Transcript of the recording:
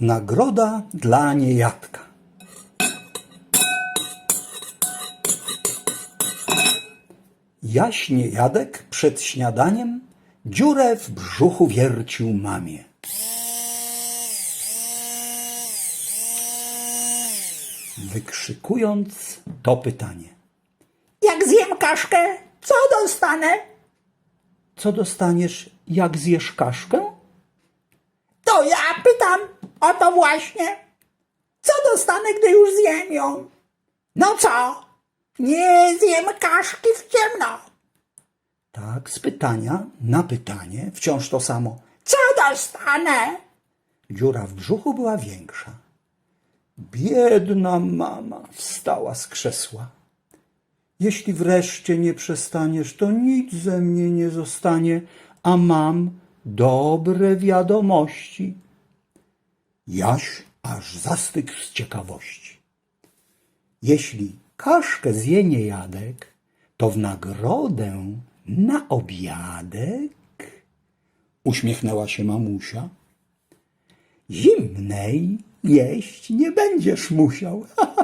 Nagroda dla niejadka. Jaś niejadek przed śniadaniem dziurę w brzuchu wiercił mamie. Wykrzykując to pytanie. Jak zjem kaszkę, co dostanę? Co dostaniesz, jak zjesz kaszkę? To ja pytam o to właśnie. Co dostanę, gdy już zjem ją? No co? Nie zjem kaszki w ciemno. Tak, z pytania na pytanie, wciąż to samo. Co dostanę? Dziura w brzuchu była większa. Biedna mama wstała z krzesła. Jeśli wreszcie nie przestaniesz, to nic ze mnie nie zostanie, a mam dobre wiadomości. Jaś aż zastygł z ciekawości. Jeśli kaszkę zje niejadek, to w nagrodę na obiadek uśmiechnęła się mamusia. Zimnej jeść nie będziesz musiał.